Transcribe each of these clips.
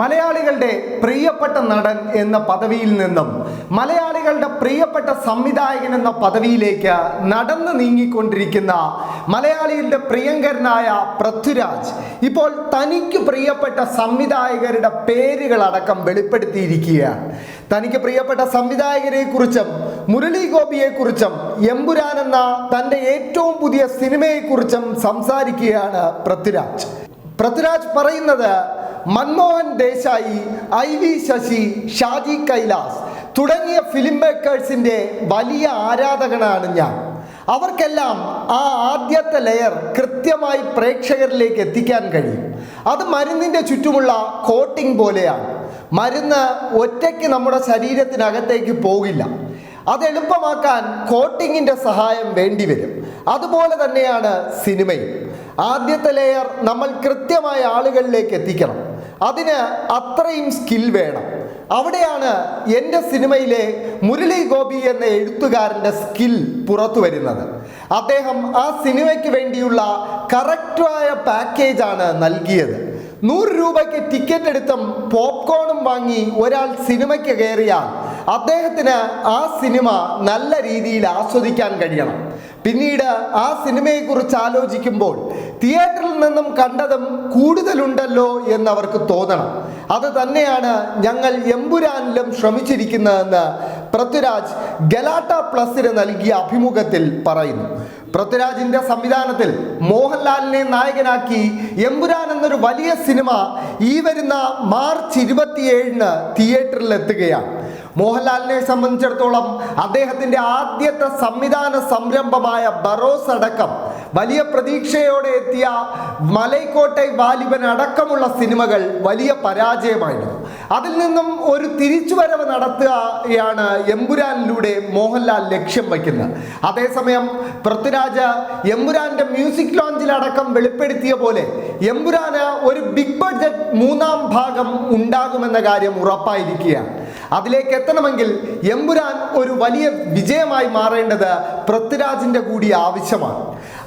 മലയാളികളുടെ പ്രിയപ്പെട്ട നടൻ എന്ന പദവിയിൽ നിന്നും മലയാളികളുടെ പ്രിയപ്പെട്ട സംവിധായകൻ എന്ന പദവിയിലേക്ക് നടന്നു നീങ്ങിക്കൊണ്ടിരിക്കുന്ന മലയാളികളുടെ പ്രിയങ്കരനായ പൃഥ്വിരാജ് ഇപ്പോൾ തനിക്ക് പ്രിയപ്പെട്ട സംവിധായകരുടെ പേരുകളടക്കം വെളിപ്പെടുത്തിയിരിക്കുകയാണ്. തനിക്ക് പ്രിയപ്പെട്ട സംവിധായകരെ കുറിച്ചും മുരളി ഗോപിയെ കുറിച്ചും എമ്പുരാൻ എന്ന തന്റെ ഏറ്റവും പുതിയ സിനിമയെക്കുറിച്ചും സംസാരിക്കുകയാണ് പൃഥ്വിരാജ്. പൃഥ്വിരാജ് പറയുന്നത് മൻമോഹൻ ദേശായി ഐ വി ശശി ഷാജി കൈലാസ് തുടങ്ങിയ ഫിലിം മേക്കേഴ്സിന്റെ വലിയ ആരാധകനാണ് ഞാൻ. അവർക്കെല്ലാം ആ ആദ്യത്തെ ലെയർ കൃത്യമായി പ്രേക്ഷകരിലേക്ക് എത്തിക്കാൻ കഴിയും. അത് മരുന്നിന്റെ ചുറ്റുമുള്ള കോട്ടിംഗ് പോലെയാണ്. മരുന്ന് ഒറ്റയ്ക്ക് നമ്മുടെ ശരീരത്തിനകത്തേക്ക് പോകില്ല. അത് എളുപ്പമാക്കാൻ കോട്ടിങ്ങിന്റെ സഹായം വേണ്ടിവരും അതുപോലെ തന്നെയാണ് സിനിമയും ആദ്യത്തെ ലെയർ നമ്മൾ കൃത്യമായ ആളുകളിലേക്ക് എത്തിക്കണം. അതിന് അത്രയും സ്കിൽ വേണം. അവിടെയാണ് എന്റെ സിനിമയിലെ മുരളി ഗോപി എന്ന എഴുത്തുകാരന്റെ സ്കിൽ പുറത്തു വരുന്നത്. അദ്ദേഹം ആ സിനിമയ്ക്ക് വേണ്ടിയുള്ള കറക്റ്റായ പാക്കേജാണ് നൽകിയത്. നൂറ് രൂപയ്ക്ക് ടിക്കറ്റ് എടുത്തും പോപ്കോണും വാങ്ങി ഒരാൾ സിനിമയ്ക്ക് കയറിയാൽ അദ്ദേഹത്തിന് ആ സിനിമ നല്ല രീതിയിൽ ആസ്വദിക്കാൻ കഴിയണം. പിന്നീട് ആ സിനിമയെക്കുറിച്ച് ആലോചിക്കുമ്പോൾ തിയേറ്ററിൽ നിന്നും കണ്ടതും കൂടുതലുണ്ടല്ലോ എന്നവർക്ക് തോന്നണം. അത് തന്നെയാണ് ഞങ്ങൾ എമ്പുരാനിലും ശ്രമിച്ചിരിക്കുന്നതെന്ന് പൃഥ്വിരാജ് ഗലാട്ട പ്ലസിന് നൽകിയ അഭിമുഖത്തിൽ പറയുന്നു. പൃഥ്വിരാജിന്റെ സംവിധാനത്തിൽ മോഹൻലാലിനെ നായകനാക്കി എമ്പുരാൻ എന്നൊരു വലിയ സിനിമ ഈ വരുന്ന മാർച്ച് ഇരുപത്തിയേഴിന് തിയേറ്ററിൽ എത്തുകയാണ്. മോഹൻലാലിനെ സംബന്ധിച്ചിടത്തോളം അദ്ദേഹത്തിന്റെ ആദ്യത്തെ സംവിധാന സംരംഭമായ ബറോസ് അടക്കം വലിയ പ്രതീക്ഷയോടെ എത്തിയ മലൈക്കോട്ടെ വാലിബൻ അടക്കമുള്ള സിനിമകൾ വലിയ പരാജയമായിരുന്നു. അതിൽ നിന്നും ഒരു തിരിച്ചുവരവ് നടത്തുകയാണ് എമ്പുരാനിലൂടെ മോഹൻലാൽ ലക്ഷ്യം വയ്ക്കുന്നത്. അതേസമയം പൃഥ്വിരാജ് എമ്പുരാന്റെ മ്യൂസിക് ലോഞ്ചിലടക്കം വെളിപ്പെടുത്തിയ പോലെ എമ്പുരാന് ഒരു ബിഗ് ബഡ്ജറ്റ് മൂന്നാം ഭാഗം ഉണ്ടാകുമെന്ന കാര്യം ഉറപ്പായിരിക്കുകയാണ്. അതിലേക്ക് എത്തണമെങ്കിൽ എമ്പുരാൻ ഒരു വലിയ വിജയമായി മാറേണ്ടത് പൃഥ്വിരാജിന്റെ കൂടി ആവശ്യമാണ്.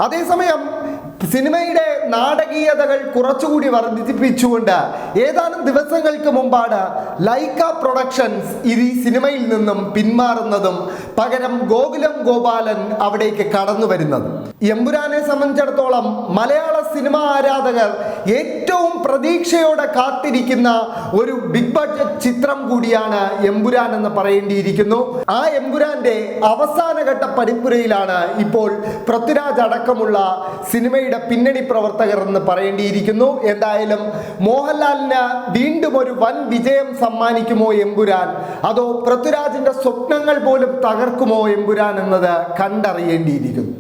അതേസമയം സിനിമയുടെ നാടകീയതകൾ കുറച്ചുകൂടി വർദ്ധിപ്പിച്ചുകൊണ്ട് ഏതാനും ദിവസങ്ങൾക്ക് മുമ്പാണ് ലൈക്ക പ്രൊഡക്ഷൻസ് ഈ സിനിമയിൽ നിന്നും പിന്മാറുന്നതും പകരം ഗോകുലം ഗോപാലൻ അവിടേക്ക് കടന്നു വരുന്നത് എമ്പുരാനെ സംബന്ധിച്ചിടത്തോളം മലയാള സിനിമ ആരാധകർ ഏറ്റവും പ്രതീക്ഷയോടെ കാത്തിരിക്കുന്ന ഒരു ബിഗ് ബഡ്ജറ്റ് ചിത്രം കൂടിയാണ് എമ്പുരാൻ എന്ന് പറയേണ്ടിയിരിക്കുന്നു. ആ എമ്പുരാന്റെ അവസാനഘട്ട പരിപ്പുരയിലാണ് ഇപ്പോൾ പൃഥ്വിരാജ് അടക്കമുള്ള സിനിമയുടെ പിന്നണി പ്രവർത്തകർ എന്ന് പറയേണ്ടിയിരിക്കുന്നു. എന്തായാലും മോഹൻലാലിന് വീണ്ടും ഒരു വൻ വിജയം സമ്മാനിക്കുമോ എമ്പുരാൻ അതോ പൃഥ്വിരാജിന്റെ സ്വപ്നങ്ങൾ പോലും തകർക്കുമോ എമ്പുരാൻ എന്നത് കണ്ടറിയേണ്ടിയിരിക്കുന്നു.